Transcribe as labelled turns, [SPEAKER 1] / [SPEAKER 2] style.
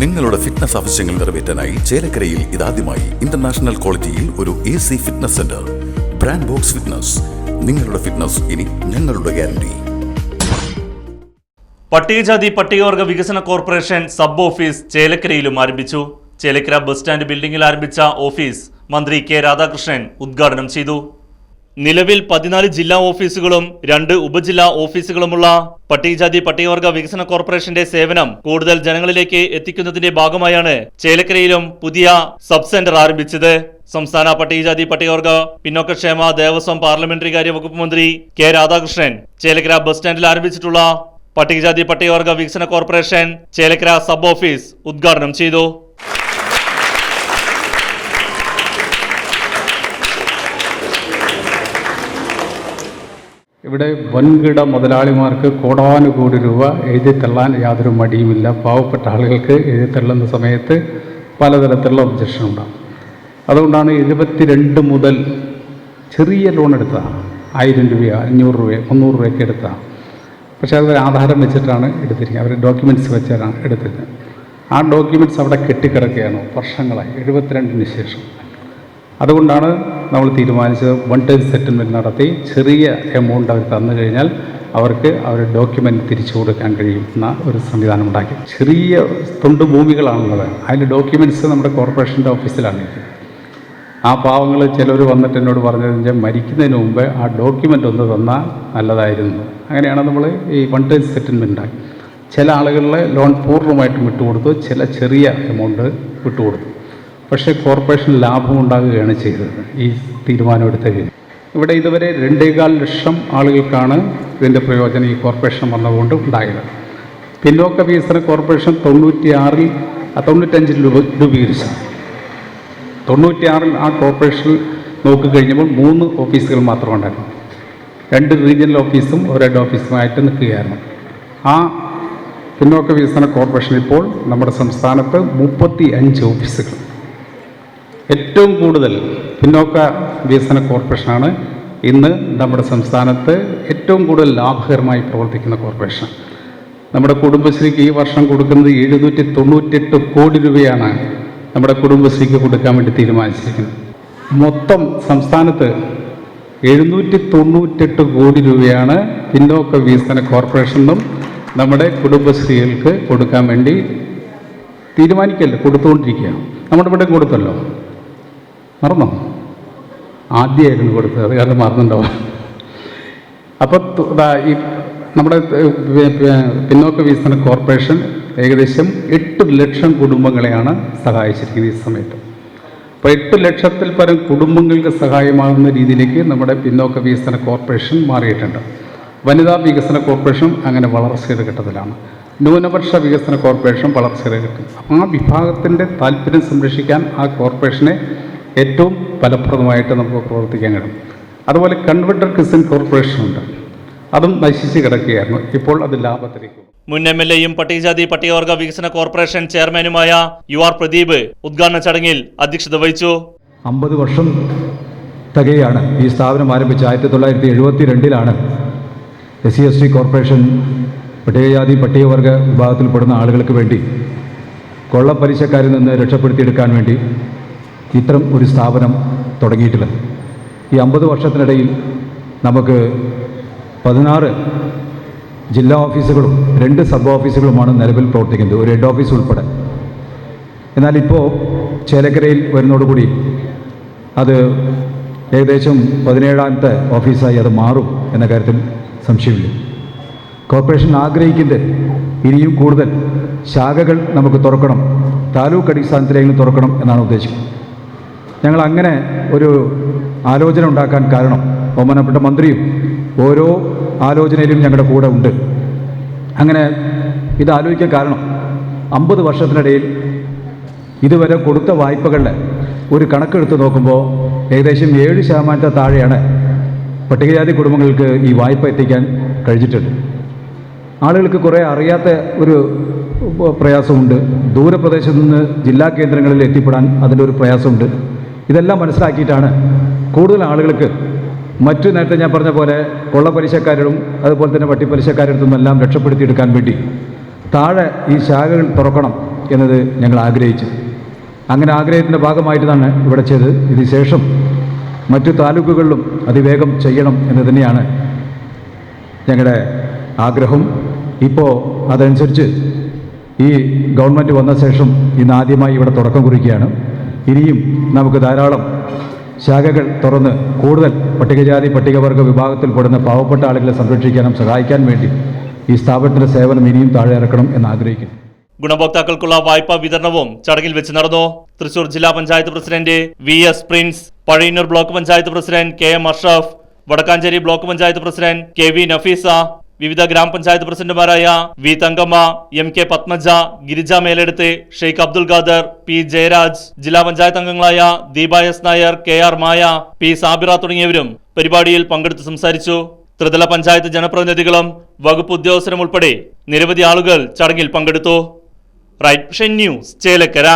[SPEAKER 1] നിങ്ങളുടെ ഫിറ്റ്നസ് ആവശ്യങ്ങൾ നിറവേറ്റാനായി ചേലക്കരയിൽ ഇതാദ്യമായി ഇന്റർനാഷണൽ ക്വാളിറ്റിയിൽ ഒരു A C fitness centre brand box fitness നിങ്ങളുടെ ഫിറ്റ്നസ് ഇനി ഞങ്ങളുടെ ഗ്യാരണ്ടി
[SPEAKER 2] പട്ടികജാതി പട്ടികവർഗ വികസന കോർപ്പറേഷൻ സബ് ഓഫീസ് ചേലക്കരയിലും ആരംഭിച്ചു. ചേലക്കര ബസ് സ്റ്റാൻഡ് ബിൽഡിംഗിൽ ആരംഭിച്ച ഓഫീസ് മന്ത്രി കെ രാധാകൃഷ്ണൻ ഉദ്ഘാടനം ചെയ്തു. നിലവിൽ പതിനാല് ജില്ലാ ഓഫീസുകളും രണ്ട് ഉപജില്ലാ ഓഫീസുകളുമുള്ള പട്ടികജാതി പട്ടികവർഗ വികസന കോർപ്പറേഷന്റെ സേവനം കൂടുതൽ ജനങ്ങളിലേക്ക് എത്തിക്കുന്നതിന്റെ ഭാഗമായാണ് ചേലക്കരയിലും പുതിയ സബ് സെന്റർ ആരംഭിച്ചത്. സംസ്ഥാന പട്ടികജാതി പട്ടികവർഗ പിന്നോക്കക്ഷേമ ദേവസ്വം പാർലമെന്ററി കാര്യ വകുപ്പ് മന്ത്രി കെ രാധാകൃഷ്ണൻ ചേലക്കര ബസ് സ്റ്റാൻഡിൽ ആരംഭിച്ചിട്ടുള്ള പട്ടികജാതി പട്ടികവർഗ വികസന കോർപ്പറേഷൻ ചേലക്കര സബ് ഓഫീസ് ഉദ്ഘാടനം ചെയ്തു.
[SPEAKER 3] ഇവിടെ വൻകിട മുതലാളിമാർക്ക് കോടാനുകോടി രൂപ എഴുതിത്തള്ളാൻ യാതൊരു മടിയുമില്ല. പാവപ്പെട്ട ആളുകൾക്ക് എഴുതിത്തള്ളുന്ന സമയത്ത് പലതരത്തിലുള്ള ഒബ്ജക്ഷൻ ഉണ്ടാകും. അതുകൊണ്ടാണ് എഴുപത്തിരണ്ട് മുതൽ ചെറിയ ലോൺ എടുത്തതാണ് ആയിരം രൂപയോ അഞ്ഞൂറ് രൂപയോ മുന്നൂറ് രൂപയൊക്കെ എടുത്തതാണ് പക്ഷേ അത് ആധാരം വെച്ചിട്ടാണ് എടുത്തിരിക്കുന്നത്. അവർ ഡോക്യുമെന്റ്സ് വെച്ചാണ് എടുത്തിരുന്നത്. ആ ഡോക്യുമെന്റ്സ് അവിടെ കെട്ടിക്കിടക്കുകയാണ് വർഷങ്ങളായി. എഴുപത്തിരണ്ടിന് ശേഷം. അതുകൊണ്ടാണ് നമ്മൾ തീരുമാനിച്ചത് വൺ ടൈം സെറ്റിൽമെന്റ് നടത്തി ചെറിയ എമൗണ്ട് അവർ തന്നു കഴിഞ്ഞാൽ അവർക്ക് അവരുടെ ഡോക്യുമെന്റ് തിരിച്ചു കൊടുക്കാൻ കഴിയുന്ന ഒരു സംവിധാനം ഉണ്ടാക്കി. ചെറിയ തൊണ്ട് ഭൂമികളാണുള്ളത്. അതിന്റെ ഡോക്യുമെന്റ്സ് നമ്മുടെ കോർപ്പറേഷന്റെ ഓഫീസിലാണ് ആ പാവങ്ങൾ ചിലർ വന്നിട്ട് എന്നോട് പറഞ്ഞത് മരിക്കുന്നതിന് മുമ്പ് ആ ഡോക്യുമെന്റ് ഒന്ന് തന്നാൽ നല്ലതായിരുന്നു. അങ്ങനെയാണ് നമ്മൾ ഈ വൺ ടൈം സെറ്റിൽമെന്റ് ഉണ്ടാക്കി. ചില ആളുകളിലെ ലോൺ പൂർണമായിട്ടും വിട്ടുകൊടുത്തു. ചില ചെറിയ എമൗണ്ട് വിട്ടുകൊടുത്തു. പക്ഷേ കോർപ്പറേഷൻ ലാഭം ഉണ്ടാകുകയാണ് ചെയ്തത്. ഈ തീരുമാനമെടുത്തതിൽ ഇവിടെ ഇതുവരെ രണ്ടേകാൽ ലക്ഷം ആളുകൾക്കാണ് ഇതിന്റെ പ്രയോജനം ഈ കോർപ്പറേഷൻ വന്നതുകൊണ്ട് ഉണ്ടായത്. പിന്നോക്ക വികസന കോർപ്പറേഷൻ തൊണ്ണൂറ്റിയാറിൽ തൊണ്ണൂറ്റഞ്ചിൽ രൂപ രൂപീകരിച്ചു. തൊണ്ണൂറ്റിയാറിൽ ആ കോർപ്പറേഷൻ നോക്കിക്കഴിഞ്ഞപ്പോൾ മൂന്ന് ഓഫീസുകൾ മാത്രം ഉണ്ടായിരുന്നു. രണ്ട് റീജിയണൽ ഓഫീസും ഒരു ഹെഡ് ഓഫീസുമായിട്ട് നിൽക്കുകയായിരുന്നു. ആ പിന്നോക്ക വികസന കോർപ്പറേഷൻ ഇപ്പോൾ നമ്മുടെ സംസ്ഥാനത്ത് മുപ്പത്തി അഞ്ച് ഓഫീസുകൾ ഏറ്റവും കൂടുതൽ പിന്നോക്ക വികസന കോർപ്പറേഷനാണ് ഇന്ന് നമ്മുടെ സംസ്ഥാനത്ത് ഏറ്റവും കൂടുതൽ ലാഭകരമായി പ്രവർത്തിക്കുന്ന കോർപ്പറേഷൻ. നമ്മുടെ കുടുംബശ്രീക്ക് ഈ വർഷം കൊടുക്കുന്നത് എഴുന്നൂറ്റി തൊണ്ണൂറ്റെട്ട് കോടി രൂപയാണ് നമ്മുടെ കുടുംബശ്രീക്ക് കൊടുക്കാൻ വേണ്ടി തീരുമാനിച്ചിരിക്കുന്നത്. മൊത്തം സംസ്ഥാനത്ത് എഴുന്നൂറ്റി തൊണ്ണൂറ്റെട്ട് കോടി രൂപയാണ് പിന്നോക്ക വികസന കോർപ്പറേഷനും നമ്മുടെ കുടുംബശ്രീകൾക്ക് കൊടുക്കാൻ വേണ്ടി തീരുമാനിക്കല്ല കൊടുത്തുകൊണ്ടിരിക്കുക നമ്മുടെ ഇവിടെ കൊടുത്തല്ലോ. മറന്നോ? ആദ്യമായിരുന്നു കൊടുത്തത് അത് കാരണം മറന്നുണ്ടാവും. അപ്പോൾ ഈ നമ്മുടെ പിന്നോക്ക വികസന കോർപ്പറേഷൻ ഏകദേശം എട്ട് ലക്ഷം കുടുംബങ്ങളെയാണ് സഹായിച്ചിരിക്കുന്നത് ഈ സമയത്ത്. അപ്പോൾ എട്ട് ലക്ഷത്തിൽ പരം കുടുംബങ്ങൾക്ക് സഹായമാകുന്ന രീതിയിലേക്ക് നമ്മുടെ പിന്നോക്ക വികസന കോർപ്പറേഷൻ മാറിയിട്ടുണ്ട്. വനിതാ വികസന കോർപ്പറേഷൻ അങ്ങനെ വളർച്ചയുടെ ഘട്ടത്തിലാണ്. ന്യൂനപക്ഷ വികസന കോർപ്പറേഷൻ വളർച്ചയുടെ ഘട്ടം. ആ വിഭാഗത്തിന്റെ താല്പര്യം സംരക്ഷിക്കാൻ ആ കോർപ്പറേഷനെ ഏറ്റവും ഫലപ്രദമായിട്ട് നമുക്ക് പ്രവർത്തിക്കാൻ കഴിയും. അതുപോലെ കൺവെർട്ടർ ക്രിസ്ത്യൻ കോർപ്പറേഷൻ ഉണ്ട്. അതും നശിച്ച് കിടക്കുകയായിരുന്നു. ഇപ്പോൾ അത് ലാഭത്തിലേക്ക്.
[SPEAKER 2] മുൻ എം എൽ എയും പട്ടികജാതി പട്ടികവർഗ വികസന കോർപ്പറേഷൻ ചെയർമാനുമായ യു ആർ പ്രദീപ് ഉദ്ഘാടന ചടങ്ങിൽ അധ്യക്ഷത വഹിച്ചു.
[SPEAKER 4] അമ്പത് വർഷം തികയാണ് ഈ സ്ഥാപനം ആരംഭിച്ച. ആയിരത്തി തൊള്ളായിരത്തി എഴുപത്തി രണ്ടിലാണ് S C S T corporation പട്ടികജാതി പട്ടികവർഗ വിഭാഗത്തിൽപ്പെടുന്ന ആളുകൾക്ക് വേണ്ടി കൊള്ളപ്പലിശക്കാരിൽ നിന്ന് രക്ഷപ്പെടുത്തിയെടുക്കാൻ വേണ്ടി ഇത്തരം ഒരു സ്ഥാപനം തുടങ്ങിയിട്ടുള്ളത് ഈ അമ്പത് വർഷത്തിനിടയിൽ നമുക്ക് പതിനാറ് ജില്ലാ ഓഫീസുകളും രണ്ട് സബ് ഓഫീസുകളുമാണ് നിലവിൽ പ്രവർത്തിക്കുന്നത് ഒരു ഹെഡ് ഓഫീസ് ഉൾപ്പെടെ. എന്നാൽ ഇപ്പോൾ ചേലക്കരയിൽ വരുന്നതോടുകൂടി അത് ഏകദേശം പതിനേഴാമത്തെ ഓഫീസായി അത് മാറും എന്ന കാര്യത്തിൽ സംശയമില്ല. കോർപ്പറേഷൻ ആഗ്രഹിക്കുന്നത് ഇനിയും കൂടുതൽ ശാഖകൾ നമുക്ക് തുറക്കണം താലൂക്ക് അടിസ്ഥാനത്തിലെങ്കിലും തുറക്കണം എന്നാണ് ഉദ്ദേശിക്കുന്നത്. ഞങ്ങൾ അങ്ങനെ ഒരു ആലോചന ഉണ്ടാക്കാൻ കാരണം ബഹുമാനപ്പെട്ട മന്ത്രിയും ഓരോ ആലോചനയിലും ഞങ്ങളുടെ കൂടെ ഉണ്ട്. അങ്ങനെ ഇത് ആലോചിക്കാൻ കാരണം അമ്പത് വർഷത്തിനിടയിൽ ഇതുവരെ കൊടുത്ത വായ്പകളുടെ ഒരു കണക്കെടുത്ത് നോക്കുമ്പോൾ ഏകദേശം ഏഴ് ശതമാനത്തെ താഴെയാണ് പട്ടികജാതി കുടുംബങ്ങൾക്ക് ഈ വായ്പ എത്തിക്കാൻ കഴിഞ്ഞിട്ടുണ്ട്. ആളുകൾക്ക് കുറേ അറിയാത്ത ഒരു പ്രയാസമുണ്ട്. ദൂരപ്രദേശത്ത് നിന്ന് ജില്ലാ കേന്ദ്രങ്ങളിൽ എത്തിപ്പെടാൻ അതിന്റെ ഒരു പ്രയാസമുണ്ട്. ഇതെല്ലാം മനസ്സിലാക്കിയിട്ടാണ് കൂടുതൽ ആളുകൾക്ക് മറ്റു നേരത്തെ ഞാൻ പറഞ്ഞ പോലെ കൊള്ളപ്പലിശക്കാരും അതുപോലെ തന്നെ വട്ടിപ്പലിശക്കാരടുത്തും എല്ലാം രക്ഷപ്പെടുത്തിയെടുക്കാൻ വേണ്ടി താഴെ ഈ ശാഖകൾ തുറക്കണം എന്നത് ഞങ്ങൾ ആഗ്രഹിച്ചു. അങ്ങനെ ആഗ്രഹത്തിന്റെ ഭാഗമായിട്ടാണ് ഇവിടെ ചെയ്തത്. ഇതിനുശേഷം മറ്റു താലൂക്കുകളിലും അതിവേഗം ചെയ്യണം എന്ന് തന്നെയാണ് ഞങ്ങളുടെ ആഗ്രഹം. ഇപ്പോൾ അതനുസരിച്ച് ഈ ഗവൺമെന്റ് വന്ന ശേഷം ഇന്ന് ആദ്യമായി ഇവിടെ തുടക്കം കുറിക്കുകയാണ്. ഇനിയും നമുക്ക് ധാരാളം ശാഖകൾ തുറന്ന് കൂടുതൽ പട്ടികജാതി പട്ടികവർഗ വിഭാഗത്തിൽപ്പെടുന്ന പാവപ്പെട്ട ആളുകളെ സംരക്ഷിക്കാനും സഹായിക്കാൻ വേണ്ടി ഈ സ്ഥാപനത്തിന്റെ സേവനം ഇനിയും താഴെ ഇറക്കണം എന്ന് ആഗ്രഹിക്കുന്നു.
[SPEAKER 2] ഗുണഭോക്താക്കൾക്കുള്ള വായ്പാ വിതരണവും ചടങ്ങിൽ വെച്ച് നടന്നു. തൃശൂർ ജില്ലാ panchayat president V S Prince Pazhayannur block panchayat president K M Ashraf Vadakkanchery block panchayat president K V Nafeesa വിവിധ ഗ്രാമപഞ്ചായത്ത് പ്രസിഡന്റുമാരായ V Thankamma M K Padmaja Girija Meleduthu Sheikh Abdul Khader P Jayaraj ജില്ലാ പഞ്ചായത്ത് അംഗങ്ങളായ Deepa S Nair K R Maya P Sabira തുടങ്ങിയവരും പരിപാടിയിൽ പങ്കെടുത്ത് സംസാരിച്ചു. ത്രിതല പഞ്ചായത്ത് ജനപ്രതിനിധികളും വകുപ്പ് ഉദ്യോഗസ്ഥരും ഉൾപ്പെടെ നിരവധി ആളുകൾ ചടങ്ങിൽ പങ്കെടുത്തു. Right news Chelakkara.